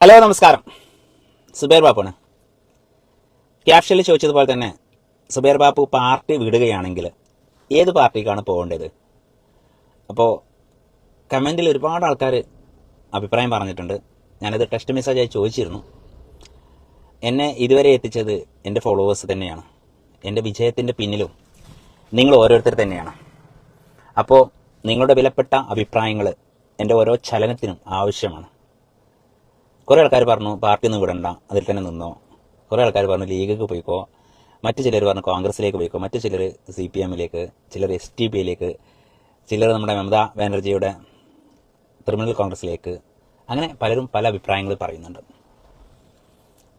Hello നമസ്കാരം. സുബേർ ബാപ്പാണ്. ക്യാപ്ഷനിൽ ചോദിച്ചതുപോലെ തന്നെ Zubair Bapu party വിടുകയാണെങ്കിൽ ഏത് പാർട്ടിക്കാണ് പോകേണ്ടത്? അപ്പോൾ കമന്റിൽ ഒരുപാട് ആൾക്കാർ അഭിപ്രായം പറഞ്ഞിട്ടുണ്ട്. ഞാനത് ടെക്സ്റ്റ് മെസ്സേജായി ചോദിച്ചിരുന്നു. എന്നെ ഇതുവരെ എത്തിച്ചത് എന്റെ ഫോളോവേഴ്സ് തന്നെയാണ്. എന്റെ വിജയത്തിന്റെ പിന്നിലും നിങ്ങൾ ഓരോരുത്തർ തന്നെയാണ്. അപ്പോൾ നിങ്ങളുടെ വിലപ്പെട്ട അഭിപ്രായങ്ങൾ എന്റെ ഓരോ ചലനത്തിനും ആവശ്യമാണ്. കുറേ ആൾക്കാർ പറഞ്ഞു പാർട്ടി ഒന്നും വിടണ്ട അതിൽ തന്നെ നിന്നോ. കുറേ ആൾക്കാർ പറഞ്ഞു ലീഗിലേക്ക് പോയിക്കോ. മറ്റു ചിലർ പറഞ്ഞു കോൺഗ്രസിലേക്ക് പോയിക്കോ. മറ്റു ചിലർ സി പി എമ്മിലേക്ക് ചിലർ എസ് ടി പിയിലേക്ക് ചിലർ നമ്മുടെ മമതാ ബാനർജിയുടെ തൃണമൂൽ കോൺഗ്രസിലേക്ക് അങ്ങനെ പലരും പല അഭിപ്രായങ്ങൾ പറയുന്നുണ്ട്.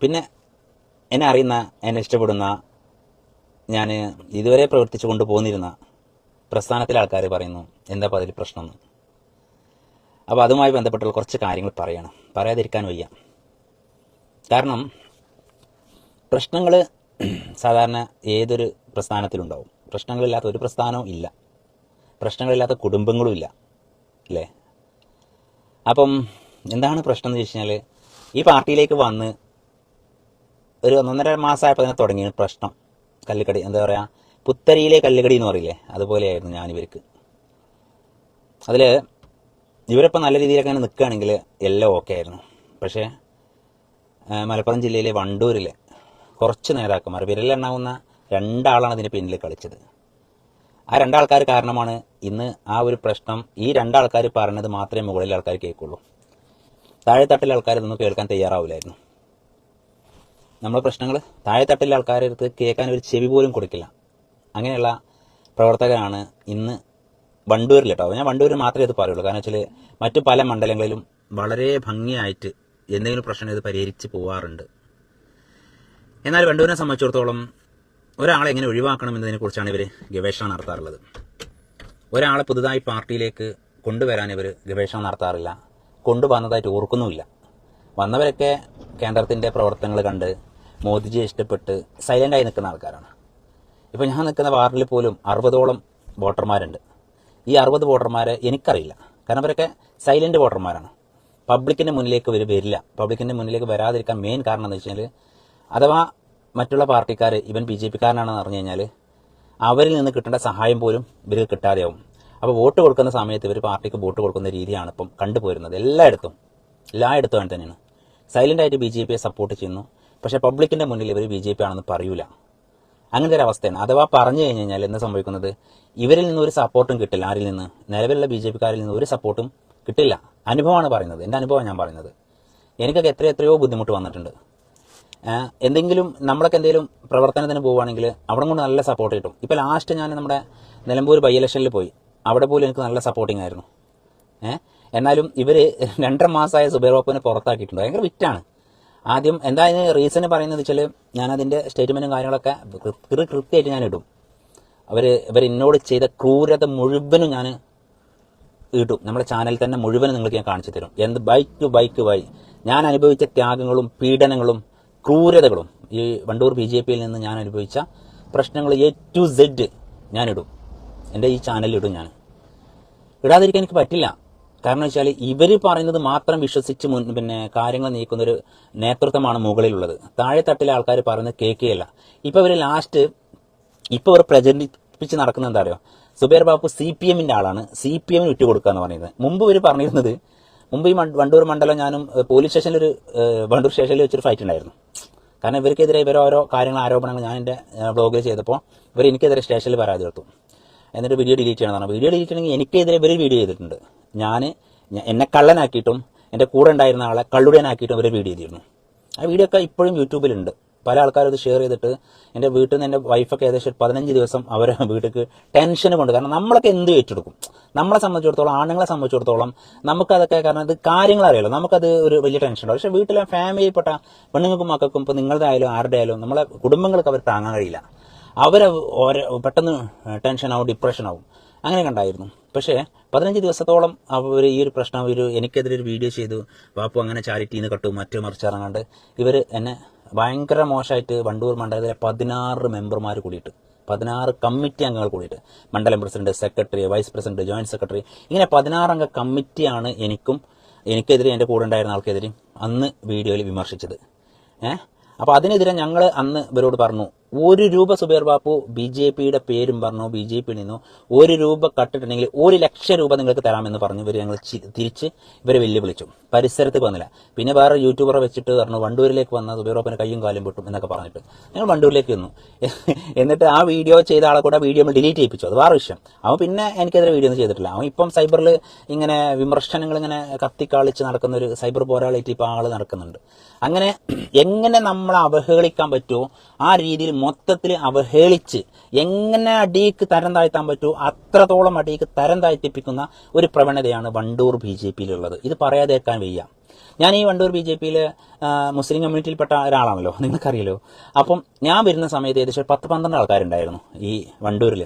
പിന്നെ എന്നെ അറിയുന്ന എന്നെ ഇഷ്ടപ്പെടുന്ന ഞാൻ ഇതുവരെ പ്രവർത്തിച്ചു കൊണ്ട് പോന്നിരുന്ന പ്രസ്ഥാനത്തിലെ ആൾക്കാർ പറയുന്നു എന്താ അതിൽ പ്രശ്നമെന്ന്. അപ്പോൾ അതുമായി ബന്ധപ്പെട്ടുള്ള കുറച്ച് കാര്യങ്ങൾ പറയണം. പറയാതിരിക്കാൻ വയ്യ. കാരണം പ്രശ്നങ്ങൾ സാധാരണ ഏതൊരു പ്രസ്ഥാനത്തിലുണ്ടാവും. പ്രശ്നങ്ങളില്ലാത്ത ഒരു പ്രസ്ഥാനവും ഇല്ല. പ്രശ്നങ്ങളില്ലാത്ത കുടുംബങ്ങളും ഇല്ല. അല്ലേ? അപ്പം എന്താണ് പ്രശ്നം എന്ന് ചോദിച്ചു കഴിഞ്ഞാൽ ഈ പാർട്ടിയിലേക്ക് വന്ന് ഒരു ഒന്നൊന്നര മാസമായപ്പോൾ തന്നെ തുടങ്ങിയ പ്രശ്നം. കല്ലുകടി എന്താ പറയുക പുത്തരിയിലെ കല്ലുകടി എന്ന് പറയില്ലേ? അതുപോലെയായിരുന്നു ഞാനിവർക്ക് അതിൽ ഇവരിപ്പോൾ നല്ല രീതിയിലൊക്കെ അങ്ങനെ നിൽക്കുകയാണെങ്കിൽ എല്ലാം ഓക്കെ ആയിരുന്നു. പക്ഷേ മലപ്പുറം ജില്ലയിലെ വണ്ടൂരിലെ കുറച്ച് നേതാക്കന്മാർ വിരലെണ്ണാവുന്ന രണ്ടാളാണ് ഇതിന് പിന്നിൽ കളിച്ചത്. ആ രണ്ടാൾക്കാർ കാരണമാണ് ഇന്ന് ആ ഒരു പ്രശ്നം ഈ രണ്ടാൾക്കാർ പറഞ്ഞത് മാത്രമേ മുകളിലെ ആൾക്കാർ കേൾക്കുള്ളൂ. താഴെത്തട്ടിലെ ആൾക്കാർ ഇതൊന്നും കേൾക്കാൻ തയ്യാറാവില്ലായിരുന്നു നമ്മുടെ പ്രശ്നങ്ങൾ താഴെത്തട്ടിലെ ആൾക്കാരുടെ അടുത്ത് കേൾക്കാൻ ഒരു ചെവി പോലും കൊടുക്കില്ല. അങ്ങനെയുള്ള പ്രവർത്തകരാണ് ഇന്ന് വണ്ടൂരിൽ കേട്ടോ ഞാൻ വണ്ടൂരിൽ മാത്രമേ ഇത് പറയുള്ളൂ. കാരണം വെച്ചാൽ മറ്റു പല മണ്ഡലങ്ങളിലും വളരെ ഭംഗിയായിട്ട് എന്തെങ്കിലും പ്രശ്നം ഇത് പരിഹരിച്ച് പോവാറുണ്ട്. എന്നാൽ വണ്ടൂരിനെ സംബന്ധിച്ചിടത്തോളം ഒരാളെ എങ്ങനെ ഒഴിവാക്കണം എന്നതിനെക്കുറിച്ചാണ് ഇവർ ഗവേഷണം നടത്താറുള്ളത്. ഒരാളെ പുതുതായി പാർട്ടിയിലേക്ക് കൊണ്ടുവരാൻ ഇവർ ഗവേഷണം നടത്താറില്ല. കൊണ്ടുവന്നതായിട്ട് ഓർക്കുന്നുമില്ല. വന്നവരൊക്കെ കേന്ദ്രത്തിന്റെ പ്രവർത്തനങ്ങൾ കണ്ട് മോദിജിയെ ഇഷ്ടപ്പെട്ട് സൈലന്റായി നിൽക്കുന്ന ആൾക്കാരാണ്. ഇപ്പോൾ ഞാൻ നിൽക്കുന്ന വാർഡിൽ പോലും അറുപതോളം വോട്ടർമാരുണ്ട്. ഈ അറുപത് വോട്ടർമാരെ എനിക്കറിയില്ല. കാരണം അവരൊക്കെ സൈലന്റ് വോട്ടർമാരാണ്. പബ്ലിക്കിന്റെ മുന്നിലേക്ക് ഇവർ വരില്ല. പബ്ലിക്കിന്റെ മുന്നിലേക്ക് വരാതിരിക്കാൻ മെയിൻ കാരണം എന്ന് വെച്ചാൽ അഥവാ മറ്റുള്ള പാർട്ടിക്കാർ ഇവൻ ബി ജെ പിക്കാരനാണെന്ന് അറിഞ്ഞു കഴിഞ്ഞാൽ അവരിൽ നിന്ന് കിട്ടേണ്ട സഹായം പോലും ഇവർക്ക് കിട്ടാതെയാവും. അപ്പോൾ വോട്ട് കൊടുക്കുന്ന സമയത്ത് ഇവർ പാർട്ടിക്ക് വോട്ട് കൊടുക്കുന്ന രീതിയാണ് ഇപ്പം കണ്ടുപോരുന്നത്. എല്ലായിടത്തും. എല്ലായിടത്തും അങ്ങനെ തന്നെയാണ്. സൈലന്റ് ആയിട്ട് ബി ജെ പിയെ സപ്പോർട്ട് ചെയ്യുന്നു. പക്ഷേ പബ്ലിക്കിന്റെ മുന്നിൽ ഇവർ ബി ജെ പി ആണെന്ന് പറയൂല. അങ്ങനത്തെ ഒരു അവസ്ഥയാണ് അഥവാ പറഞ്ഞു കഴിഞ്ഞ് കഴിഞ്ഞാൽ എന്താ സംഭവിക്കുന്നത്? ഇവരിൽ നിന്ന് ഒരു സപ്പോർട്ടും കിട്ടില്ല. ആരിൽ നിന്ന്? നിലവിലുള്ള ബി ജെ പിക്കാരിൽ നിന്ന് ഒരു സപ്പോർട്ടും കിട്ടില്ല. അനുഭവമാണ് പറയുന്നത്. എന്റെ അനുഭവം ഞാൻ പറയുന്നത്. എനിക്കൊക്കെ എത്ര എത്രയോ ബുദ്ധിമുട്ട് വന്നിട്ടുണ്ട്. എന്തെങ്കിലും നമ്മളൊക്കെ എന്തെങ്കിലും പ്രവർത്തനത്തിന് പോവുകയാണെങ്കിൽ അവിടെ കൊണ്ട് നല്ല സപ്പോർട്ട് കിട്ടും. ഇപ്പോൾ ലാസ്റ്റ് ഞാൻ നമ്മുടെ നിലമ്പൂർ ബൈ ഇലക്ഷനിൽ പോയി. അവിടെ പോലും എനിക്ക് നല്ല സപ്പോർട്ടിംഗ് ആയിരുന്നു. എന്നാലും ഇവർ രണ്ടര മാസമായ സുബൈർ ബാപ്പുവിനെ പുറത്താക്കിയിട്ടുണ്ട്. ഭയങ്കര വിറ്റാണ്. ആദ്യം എന്താ അതിന് റീസൺ പറയുന്നത് വെച്ചാൽ ഞാൻ അതിന്റെ സ്റ്റേറ്റ്മെന്റും കാര്യങ്ങളൊക്കെ കൃത്യമായിട്ട് ഞാൻ ഇടും. അവർ ഇവർ എന്നോട് ചെയ്ത ക്രൂരത മുഴുവനും ഞാൻ ഇടും. നമ്മുടെ ചാനലിൽ തന്നെ മുഴുവനും നിങ്ങൾക്ക് ഞാൻ കാണിച്ചു തരും. എന്ത് ബൈക്ക് ടു ബൈക്ക് വൈ ഞാൻ അനുഭവിച്ച ത്യാഗങ്ങളും പീഡനങ്ങളും ക്രൂരതകളും ഈ വണ്ടൂർ ബി ജെ പിയിൽ നിന്ന് ഞാൻ അനുഭവിച്ച പ്രശ്നങ്ങൾ എ ടു സെഡ് ഞാനിടും എന്റെ ഈ ചാനലിൽ ഇടും ഞാൻ. ഇടാതിരിക്കാൻ എനിക്ക് പറ്റില്ല. കാരണം വെച്ചാൽ ഇവർ പറയുന്നത് മാത്രം വിശ്വസിച്ച് മുൻ പിന്നെ കാര്യങ്ങൾ നീക്കുന്ന ഒരു നേതൃത്വമാണ് മുകളിലുള്ളത്. താഴെത്തട്ടിലെ ആൾക്കാർ പറയുന്നത് കേൾക്കുകയല്ല ഇപ്പം ഇവർ ലാസ്റ്റ് ഇപ്പം ഇവർ പ്രചരിപ്പിച്ച് നടക്കുന്നത് എന്താ അറിയോ? സുബേർ ബാബു സി പി എമ്മിന്റെ ആളാണ്. സി പി എമ്മിന് വിട്ടുകൊടുക്കുക എന്ന് പറയുന്നത്. മുമ്പ് ഇവർ പറഞ്ഞിരുന്നത് മുമ്പ് ഈ വണ്ടൂർ മണ്ഡലം ഞാനും പോലീസ് സ്റ്റേഷനിൽ ഒരു വണ്ടൂർ സ്റ്റേഷനിൽ വെച്ചൊരു ഫൈറ്റ് ഉണ്ടായിരുന്നു. കാരണം ഇവർക്കെതിരെ ഇവരോരോ കാര്യങ്ങൾ ആരോപണങ്ങൾ ഞാൻ എന്റെ ബ്ലോഗിൽ ചെയ്തപ്പോൾ ഇവർ എനിക്കെതിരെ സ്റ്റേഷനിൽ പരാതി കൊടുത്തു. എന്നിട്ട് വീഡിയോ ഡിലീറ്റ് ചെയ്യണം വീഡിയോ ഡിലീറ്റ് ചെയ്യണമെങ്കിൽ എനിക്കെതിരെ ഇവർ വീഡിയോ ചെയ്തിട്ടുണ്ട്. ഞാൻ എന്നെ കള്ളനാക്കിയിട്ടും എന്റെ കൂടെ ഉണ്ടായിരുന്ന ആളെ കള്ളുടനാക്കിയിട്ടും ഇവർ വീഡിയോ ചെയ്തിരുന്നു. ആ വീഡിയോ ഒക്കെ ഇപ്പോഴും യൂട്യൂബിലുണ്ട് പല ആൾക്കാരും അത് ഷെയർ ചെയ്തിട്ട് എന്റെ വീട്ടിൽ നിന്ന് എന്റെ വൈഫൊക്കെ ഏകദേശം പതിനഞ്ച് ദിവസം അവരെ വീട്ടിൽ ടെൻഷൻ കൊണ്ട്. കാരണം നമ്മളൊക്കെ എന്ത് ഏറ്റെടുക്കും? നമ്മളെ സംബന്ധിച്ചിടത്തോളം ആണുങ്ങളെ സംബന്ധിച്ചിടത്തോളം നമുക്കതൊക്കെ കാരണം ഇത് കാര്യങ്ങൾ അറിയാലോ. നമുക്കത് ഒരു വലിയ ടെൻഷൻ ഉണ്ടാവും. പക്ഷേ വീട്ടിലെ ഫാമിലിയിൽപ്പെട്ട പെണ്ണുങ്ങൾക്കും മക്കൾക്കും ഇപ്പോൾ നിങ്ങളുടെ ആയാലും ആരുടെ ആയാലും നമ്മളെ കുടുംബങ്ങൾക്ക് അവർ താങ്ങാൻ കഴിയില്ല. അവർ പെട്ടെന്ന് ടെൻഷൻ ആവും ഡിപ്രഷൻ ആവും. അങ്ങനെ കണ്ടായിരുന്നു. പക്ഷേ പതിനഞ്ച് ദിവസത്തോളം അവർ ഈ ഒരു പ്രശ്നം ഒരു എനിക്കെതിരെ ഒരു വീഡിയോ ചെയ്തു. വാപ്പു അങ്ങനെ ചാരിറ്റിന്ന് കട്ടു മറ്റു മറിച്ചിറങ്ങാണ്ട് ഇവർ എന്നെ ഭയങ്കര മോശമായിട്ട് വണ്ടൂർ മണ്ഡലത്തിലെ പതിനാറ് മെമ്പർമാർ കൂടിയിട്ട് പതിനാറ് കമ്മിറ്റി അംഗങ്ങൾ കൂടിയിട്ട് മണ്ഡലം president secretary vice president joint secretary ഇങ്ങനെ പതിനാറംഗ കമ്മിറ്റിയാണ് എനിക്കും എനിക്കെതിരെ എന്റെ കൂടെ ഉണ്ടായിരുന്ന ആൾക്കെതിരെയും അന്ന് വീഡിയോയിൽ വിമർശിച്ചത്. ഏഹ് അപ്പോൾ അതിനെതിരെ ഞങ്ങൾ അന്ന് ഇവരോട് പറഞ്ഞു ഒരു രൂപ സുബേർ ബാപ്പു ബി ജെ പിയുടെ പേരും പറഞ്ഞു ബി ജെ പി നിന്നു. ഒരു രൂപ കട്ടിട്ടുണ്ടെങ്കിൽ ഒരു ലക്ഷം രൂപ നിങ്ങൾക്ക് തരാമെന്ന് പറഞ്ഞു. ഇവർ ഞങ്ങൾ തിരിച്ച് ഇവരെ വെല്ലുവിളിച്ചു. പരിസരത്ത് വന്നില്ല. പിന്നെ വേറെ യൂട്യൂബറെ വെച്ചിട്ട് പറഞ്ഞു വണ്ടൂരിലേക്ക് വന്ന സുബേർ ബാപ്പിന് കയ്യും കാലും പൊട്ടും എന്നൊക്കെ പറഞ്ഞിട്ട്. ഞങ്ങൾ വണ്ടൂരിലേക്ക് വന്നു എന്നിട്ട് ആ വീഡിയോ ചെയ്ത ആളെ കൂടെ വീഡിയോ നമ്മൾ ഡിലീറ്റ് ചെയ്യിപ്പിച്ചു. അത് വേറെ വിഷയം. അവൻ പിന്നെ എനിക്കെതിരെ വീഡിയോ ഒന്നും ചെയ്തിട്ടില്ല. അവൻ ഇപ്പം സൈബറിൽ ഇങ്ങനെ വിമർശനങ്ങൾ ഇങ്ങനെ കത്തിക്കാളിച്ച് നടക്കുന്ന ഒരു സൈബർ പോരാളിറ്റി ഇപ്പോൾ ആൾ നടക്കുന്നുണ്ട്. അങ്ങനെ എങ്ങനെ നമ്മളെ അവഹേളിക്കാൻ പറ്റുമോ ആ രീതിയിൽ മൊത്തത്തിൽ അവഹേളിച്ച് എങ്ങനെ അടിയിക്ക് തരം താഴ്ത്താൻ പറ്റുമോ അത്രത്തോളം അടിയിക്ക് തരം താഴ്ത്തിപ്പിക്കുന്ന ഒരു പ്രവണതയാണ് വണ്ടൂർ ബി ജെ പിയിലുള്ളത്. ഇത് പറയാതേക്കാൻ വയ്യ. ഞാൻ ഈ വണ്ടൂർ ബി ജെ പിയിൽ മുസ്ലിം കമ്മ്യൂണിറ്റിയിൽപ്പെട്ട ഒരാളാണല്ലോ. നിങ്ങൾക്കറിയല്ലോ. അപ്പം ഞാൻ വരുന്ന സമയത്ത് ഏകദേശം പത്ത് പന്ത്രണ്ട് ആൾക്കാരുണ്ടായിരുന്നു ഈ വണ്ടൂരിൽ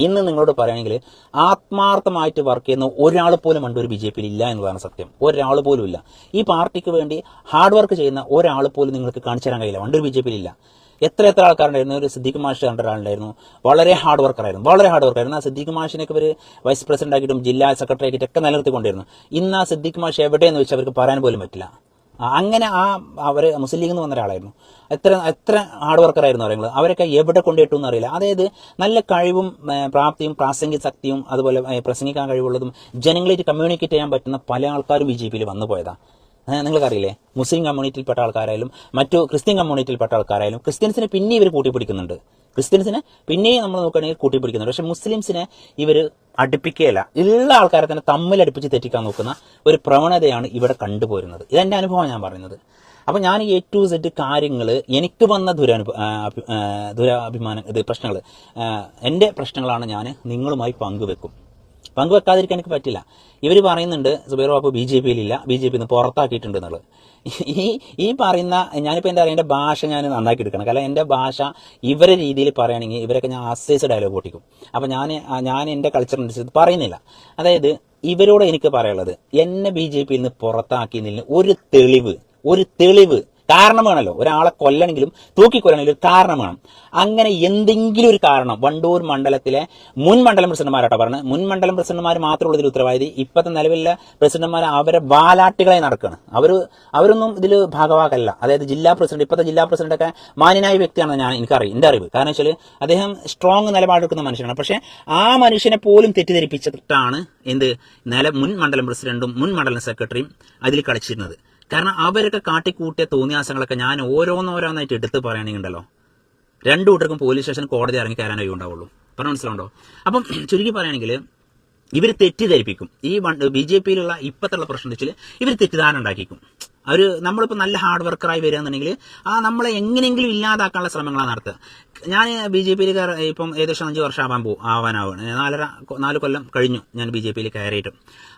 ഇന്ന് നിങ്ങളോട് പറയുകയാണെങ്കിൽ ആത്മാർത്ഥമായിട്ട് വർക്ക് ചെയ്യുന്ന ഒരാൾ പോലും വണ്ടൂർ ബി ജെ പിയിൽ ഇല്ല എന്നതാണ് സത്യം. ഒരാൾ പോലും ഇല്ല. ഈ പാർട്ടിക്ക് വേണ്ടി ഹാർഡ് വർക്ക് ചെയ്യുന്ന ഒരാൾ പോലും നിങ്ങൾക്ക് കാണിച്ചു തരാൻ കഴിയില്ല. വണ്ടൂർ ബി ജെ പിയിൽ ഇല്ല. എത്ര എത്ര ആൾക്കാരുണ്ടായിരുന്നു? ഒരു സിദ്ദിഖ് മാഷ് കണ്ട ഒരാളുണ്ടായിരുന്നു. വളരെ ഹാർഡ് വർക്കറായിരുന്നു വളരെ ഹാർഡ് വർക്കായിരുന്നു ആ സിദ്ദിഖ് മാഷിനൊക്കെ ഒരു വൈസ് പ്രസിഡന്റ് ആക്കിയിട്ടും ജില്ലാ സെക്രട്ടറി ആക്കിയിട്ടൊക്കെ നിലനിർത്തിക്കൊണ്ടിരുന്നു. ഇന്ന് ആ സിദ്ദിഖ് മാഷ് എവിടെയെന്ന് വെച്ചാൽ അവർക്ക് പറയാൻ പോലും പറ്റില്ല. അങ്ങനെ ആ അവർ മുസ്ലിം എന്ന് വന്ന ഒരാളായിരുന്നു. എത്ര എത്ര ഹാർഡ് വർക്കർ ആയിരുന്നു പറയുന്നത് അവരൊക്കെ എവിടെ കൊണ്ടിട്ടു എന്നറിയില്ല. അതായത് നല്ല കഴിവും പ്രാപ്തിയും പ്രാസംഗിക ശക്തിയും അതുപോലെ പ്രസംഗിക്കാൻ കഴിവുള്ളതും ജനങ്ങളിൽ കമ്മ്യൂണിക്കേറ്റ് ചെയ്യാൻ പറ്റുന്ന പല ആൾക്കാരും ബി ജെ പിയിൽ വന്നു പോയതാ. ഏ, നിങ്ങൾക്കറിയില്ലേ? മുസ്ലിം കമ്മ്യൂണിറ്റിയിൽപ്പെട്ട ആൾക്കാരായാലും മറ്റു ക്രിസ്ത്യൻ കമ്മ്യൂണിറ്റിയിൽപ്പെട്ട ആൾക്കാരായാലും ക്രിസ്ത്യൻസിനെ പിന്നെ ഇവർ കൂട്ടിപ്പിടിക്കുന്നുണ്ട്. ക്രിസ്ത്യൻസിനെ പിന്നെയും നമ്മൾ നോക്കുകയാണെങ്കിൽ കൂട്ടിപ്പിടിക്കുന്നുണ്ട്. പക്ഷെ മുസ്ലിംസിനെ ഇവർ അടുപ്പിക്കുകയില്ല. എല്ലാ ആൾക്കാരെ തന്നെ തമ്മിൽ അടുപ്പിച്ച് തെറ്റിക്കാൻ നോക്കുന്ന ഒരു പ്രവണതയാണ് ഇവിടെ കണ്ടുപോരുന്നത്. ഇതെന്റെ അനുഭവം ഞാൻ പറയുന്നത്. അപ്പൊ ഞാൻ എ ടു സെഡ് കാര്യങ്ങൾ എനിക്ക് വന്ന ദുരനുഭ ദുരാഭിമാനം ഇത് പ്രശ്നങ്ങൾ എന്റെ പ്രശ്നങ്ങളാണ് ഞാൻ നിങ്ങളുമായി പങ്കുവെക്കും. പങ്കുവെക്കാതിരിക്കാൻ എനിക്ക് പറ്റില്ല. ഇവർ പറയുന്നുണ്ട് സുബൈർ ബാബു ബി ജെ പിയിലില്ല. ബി ജെ പിന്ന് പുറത്താക്കിയിട്ടുണ്ട് എന്നുള്ളത്. ഈ ഈ പറയുന്ന ഞാനിപ്പോൾ എന്താ പറയുക എന്റെ ഭാഷ ഞാൻ നന്നാക്കി എടുക്കണം. കാരണം എന്റെ ഭാഷ ഇവരെ രീതിയിൽ പറയുകയാണെങ്കിൽ ഇവരൊക്കെ ഞാൻ അസൈസ് ഡയലോഗ് പൊട്ടിക്കും. അപ്പം ഞാൻ ഞാൻ എന്റെ കൾച്ചറിനനുസരിച്ച് പറയുന്നില്ല. അതായത് ഇവരോട് എനിക്ക് പറയാനുള്ളത് എന്നെ ബി ജെ പിയിൽ നിന്ന് പുറത്താക്കിയതിന് ഒരു തെളിവ് ഒരു തെളിവ് കാരണം വേണമല്ലോ ഒരാളെ കൊല്ലണമെങ്കിലും തൂക്കിക്കൊല്ലണമെങ്കിലും ഒരു കാരണം വേണം അങ്ങനെ എന്തെങ്കിലും ഒരു കാരണം വണ്ടൂർ മണ്ഡലത്തിലെ മുൻ മണ്ഡലം പ്രസിഡന്റുമാരാട്ടോ പറഞ്ഞത്. മുൻ മണ്ഡലം പ്രസിഡന്റുമാർ മാത്രമുള്ള ഇതിൽ ഉത്തരവാദി. ഇപ്പോഴത്തെ നിലവിലെ പ്രസിഡന്റുമാർ അവരെ വാലാട്ടികളായി നടക്കുകയാണ് അവർ അവരൊന്നും ഇതിൽ ഭാഗവാക്കല്ല അതായത് ജില്ലാ പ്രസിഡന്റ് ഇപ്പോഴത്തെ ജില്ലാ പ്രസിഡന്റൊക്കെ മാന്യനായ വ്യക്തിയാണെന്ന് ഞാൻ എനിക്കറിയാം. എന്റെ അറിവ് കാരണം വെച്ചാൽ അദ്ദേഹം സ്ട്രോങ് നിലപാടെടുക്കുന്ന മനുഷ്യനാണ്. പക്ഷേ ആ മനുഷ്യനെ പോലും തെറ്റിദ്ധരിപ്പിച്ചിട്ടാണ് എന്ത്? നില മുൻ മണ്ഡലം പ്രസിഡന്റും മുൻ മണ്ഡലം സെക്രട്ടറിയും അതിൽ കളിച്ചിരുന്നത്. കാരണം അവരൊക്കെ കാട്ടിക്കൂട്ടിയ തോന്നിയാസങ്ങളൊക്കെ ഞാൻ ഓരോന്നോരോന്നായിട്ട് എടുത്ത് പറയണമെങ്കിലോ രണ്ടു കൂട്ടർക്കും പോലീസ് സ്റ്റേഷൻ കോടതി ഇറങ്ങി കയറാനേ ഉണ്ടാവുള്ളൂ. പറഞ്ഞു മനസ്സിലുണ്ടോ അപ്പം ചുരുക്കി പറയുകയാണെങ്കിൽ ഇവർ തെറ്റിദ്ധരിപ്പിക്കും. ഈ ബി ജെ പിയിലുള്ള ഇപ്പത്തുള്ള പ്രശ്നം വെച്ചാൽ ഇവർ തെറ്റിദ്ധാരണ ഉണ്ടാക്കിക്കും. അവർ നമ്മളിപ്പോൾ നല്ല ഹാർഡ് വർക്കറായി വരികയെന്നുണ്ടെങ്കിൽ ആ നമ്മളെ എങ്ങനെയെങ്കിലും ഇല്ലാതാക്കാനുള്ള ശ്രമങ്ങളാണ് നടത്തുക. ഞാൻ ബി ജെ പിയിൽ കയറി ഇപ്പം ഏകദേശം അഞ്ച് വർഷം ആവാൻ പോകും ആവാനാവാണ് നാലര നാല് കൊല്ലം കഴിഞ്ഞു ഞാൻ ബി ജെ പിയിൽ കയറിയിട്ടും.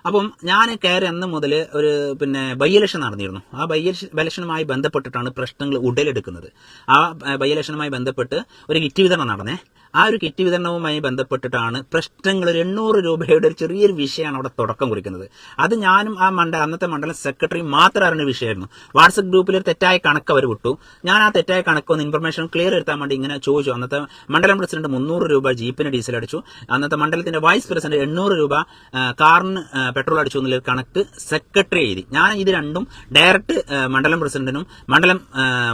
അപ്പം ഞാൻ കയറി അന്ന് മുതൽ ഒരു പിന്നെ ബൈ ഇലക്ഷൻ നടന്നിരുന്നു. ആ ബൈ ഇലക്ഷനുമായി ബന്ധപ്പെട്ടിട്ടാണ് പ്രശ്നങ്ങൾ ഉടലെടുക്കുന്നത്. ആ ബൈ ഇലക്ഷനുമായി ബന്ധപ്പെട്ട് ഒരു കിറ്റ് വിതരണം നടന്നേ. ആ ഒരു കിറ്റ് വിതരണവുമായി ബന്ധപ്പെട്ടിട്ടാണ് പ്രശ്നങ്ങൾ ഒരു എണ്ണൂറ് രൂപയുടെ ഒരു ചെറിയൊരു വിഷയമാണ് അവിടെ തുടക്കം കുറിക്കുന്നത്. അത് ഞാനും ആ മണ്ഡല അന്നത്തെ മണ്ഡലം സെക്രട്ടറി മാത്രം അറിഞ്ഞ വിഷയമായിരുന്നു. വാട്സപ്പ് ഗ്രൂപ്പിൽ ഒരു തെറ്റായ കണക്ക് അവർ വിട്ടു. ഞാൻ ആ തെറ്റായ കണക്കൊന്ന് ഇൻഫർമേഷൻ ക്ലിയർ എടുത്താൻ വേണ്ടി ഇങ്ങനെ ചോദിച്ചു. അന്നത്തെ മണ്ഡലം പ്രസിഡന്റ് മുന്നൂറ് രൂപ ജീപ്പിന് ഡീസൽ അടിച്ചു. അന്നത്തെ മണ്ഡലത്തിന്റെ വൈസ് പ്രസിഡന്റ് എണ്ണൂറ് രൂപ കാറിന് പെട്രോൾ അടിച്ചു എന്നുള്ള ഒരു കണക്ക് സെക്രട്ടറി എഴുതി. ഞാൻ ഇത് രണ്ടും ഡയറക്റ്റ് മണ്ഡലം പ്രസിഡന്റിനും മണ്ഡലം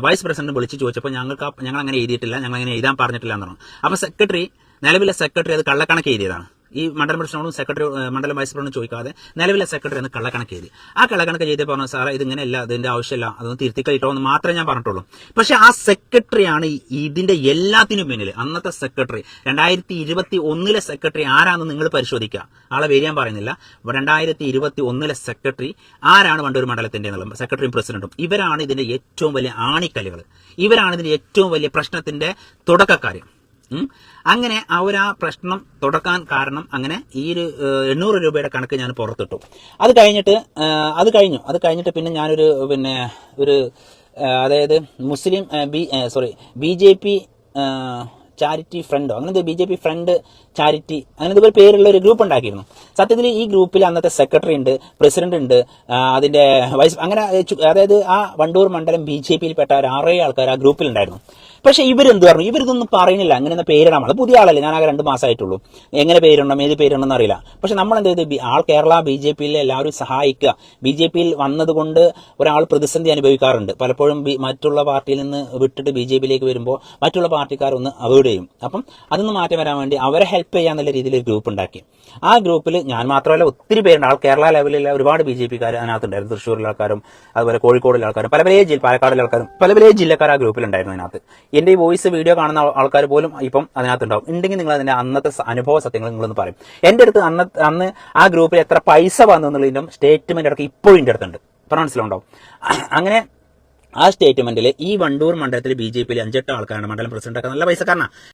വൈസ് പ്രസിഡന്റും വിളിച്ച് ചോദിച്ചപ്പോൾ ഞങ്ങൾക്ക് ഞങ്ങൾ അങ്ങനെ എഴുതിയിട്ടില്ല ഞങ്ങൾ അങ്ങനെ എഴുതാൻ പറഞ്ഞിട്ടില്ല എന്ന് അപ്പൊ സെക്രട്ടറി നിലവിലെ സെക്രട്ടറി അത് കള്ളക്കണക്ക് എഴുതിയതാണ്. ഈ മണ്ഡലം പ്രസിഡന്റും സെക്രട്ടറി മണ്ഡലം വൈസ് പ്രസിഡന്റും ചോദിക്കാതെ നിലവിലെ സെക്രട്ടറി എന്ന് കള്ളക്കണക്ക് എഴുതി. ആ കള്ളക്കണക്ക് ചെയ്ത് പറഞ്ഞു സാറേ ഇതിങ്ങനെയല്ല ഇതിന്റെ ആവശ്യമില്ല അതൊന്ന് തിരുത്തി കഴിട്ടോ എന്ന് മാത്രമേ ഞാൻ പറഞ്ഞിട്ടുള്ളൂ. പക്ഷെ ആ സെക്രട്ടറിയാണ് ഇതിന്റെ എല്ലാത്തിനും പിന്നിൽ അന്നത്തെ സെക്രട്ടറി രണ്ടായിരത്തി ഇരുപത്തി ഒന്നിലെ സെക്രട്ടറി ആരാണെന്ന് നിങ്ങൾ പരിശോധിക്കുക. ആളെ പേര് പറയുന്നില്ല. രണ്ടായിരത്തി ഇരുപത്തി ഒന്നിലെ സെക്രട്ടറി ആരാണ് വണ്ടൂർ മണ്ഡലത്തിന്റെ എന്നുള്ളത് സെക്രട്ടറിയും പ്രസിഡന്റും ഇവരാണ് ഇതിന്റെ ഏറ്റവും വലിയ ആണിക്കല്ലുകൾ. ഇവരാണ് ഇതിന്റെ ഏറ്റവും വലിയ പ്രശ്നത്തിന്റെ തുടക്കക്കാർ ഉം. അങ്ങനെ അവർ ആ പ്രശ്നം തുടക്കാൻ കാരണം അങ്ങനെ ഈ ഒരു എണ്ണൂറ് രൂപയുടെ കണക്ക് ഞാൻ പുറത്തിട്ടു. അത് കഴിഞ്ഞിട്ട് അത് കഴിഞ്ഞു. അത് കഴിഞ്ഞിട്ട് പിന്നെ ഞാനൊരു പിന്നെ ഒരു അതായത് മുസ്ലിം B sorry B J P charity ഫ്രണ്ടോ അങ്ങനെ B J P front charity അങ്ങനെ ഇതുപോലെ പേരുള്ള ഒരു ഗ്രൂപ്പ് ഉണ്ടാക്കിയിരുന്നു. സത്യത്തിൽ ഈ ഗ്രൂപ്പിൽ അന്നത്തെ സെക്രട്ടറി ഉണ്ട് പ്രസിഡന്റ് ഉണ്ട് അതിന്റെ വൈസ് അങ്ങനെ അതായത് ആ വണ്ടൂർ മണ്ഡലം ബി ജെ പിയിൽപ്പെട്ട ഒരു ആറേഴ് ആൾക്കാർ ആ ഗ്രൂപ്പിലുണ്ടായിരുന്നു പക്ഷെ ഇവരെന്ത് പറഞ്ഞു? ഇവരിതൊന്നും പറയുന്നില്ല. അങ്ങനെ ഒന്ന് പേരിടാൻ അത് പുതിയ ആളല്ലേ. ഞാൻ ആകെ രണ്ട് മാസമായിട്ടുള്ളൂ. എങ്ങനെ പേരിടണം? ഏത് പേരിടണം അറിയില്ല. പക്ഷെ നമ്മൾ എന്ത് ചെയ്ത് ആൾ കേരള ബി ജെ പിയിലെ എല്ലാവരും സഹായിക്കുക. ബി ജെ പിയിൽ വന്നതുകൊണ്ട് ഒരാൾ പ്രതിസന്ധി അനുഭവിക്കാറുണ്ട്. പലപ്പോഴും മറ്റുള്ള പാർട്ടിയിൽ നിന്ന് വിട്ടിട്ട് ബി ജെ പിയിലേക്ക് വരുമ്പോൾ മറ്റുള്ള പാർട്ടിക്കാർ ഒന്ന് അവോയ്ഡ് ചെയ്യും. അപ്പം അതൊന്ന് മാറ്റം വരാൻ വേണ്ടി അവരെ ഹെൽപ്പ് ചെയ്യാന്നുള്ള രീതിയിൽ ഒരു ഗ്രൂപ്പ് ഉണ്ടാക്കി. ആ ഗ്രൂപ്പിൽ ഞാൻ മാത്രമല്ല ഒത്തിരി പേരുണ്ട്. ആൾ കേരള ലെവലിലെ ഒരുപാട് ബി ജെ പിക്കാർ അതിനകത്തുണ്ടായിരുന്നു തൃശ്ശൂരിലെ ആൾക്കാരും അതുപോലെ കോഴിക്കോടിലെ ആൾക്കാരും പല പല ജില്ല പാലക്കാടിലെ ആൾക്കാരും പല പല ജില്ലക്കാർ ആ ഗ്രൂപ്പിലുണ്ടായിരുന്നു അതിനകത്ത്. എന്റെ ഈ വോയിസ് വീഡിയോ കാണുന്ന ആൾക്കാർ പോലും ഇപ്പം അതിനകത്തുണ്ടാവും. ഉണ്ടെങ്കിൽ നിങ്ങൾ അതിന്റെ അന്നത്തെ അനുഭവ സത്യങ്ങൾ നിങ്ങളൊന്ന് പറയും. എന്റെ അടുത്ത് അന്ന് അന്ന് ആ ഗ്രൂപ്പിൽ എത്ര പൈസ വന്നു എന്നുള്ളതിന്റെ സ്റ്റേറ്റ്മെന്റ് അടക്കം ഇപ്പോഴും എന്റെ അടുത്തുണ്ട്. ഇപ്പൊ മനസ്സിലുണ്ടാവും അങ്ങനെ ആ സ്റ്റേറ്റ്മെന്റിൽ ഈ വണ്ടൂർ മണ്ഡലത്തിൽ ബി ജെ പിയിൽ അഞ്ചെട്ട് ആൾക്കാരാണ് മണ്ഡലം പ്രസിഡന്റ് ഒക്കെ. നല്ല പൈസക്കാരനാ.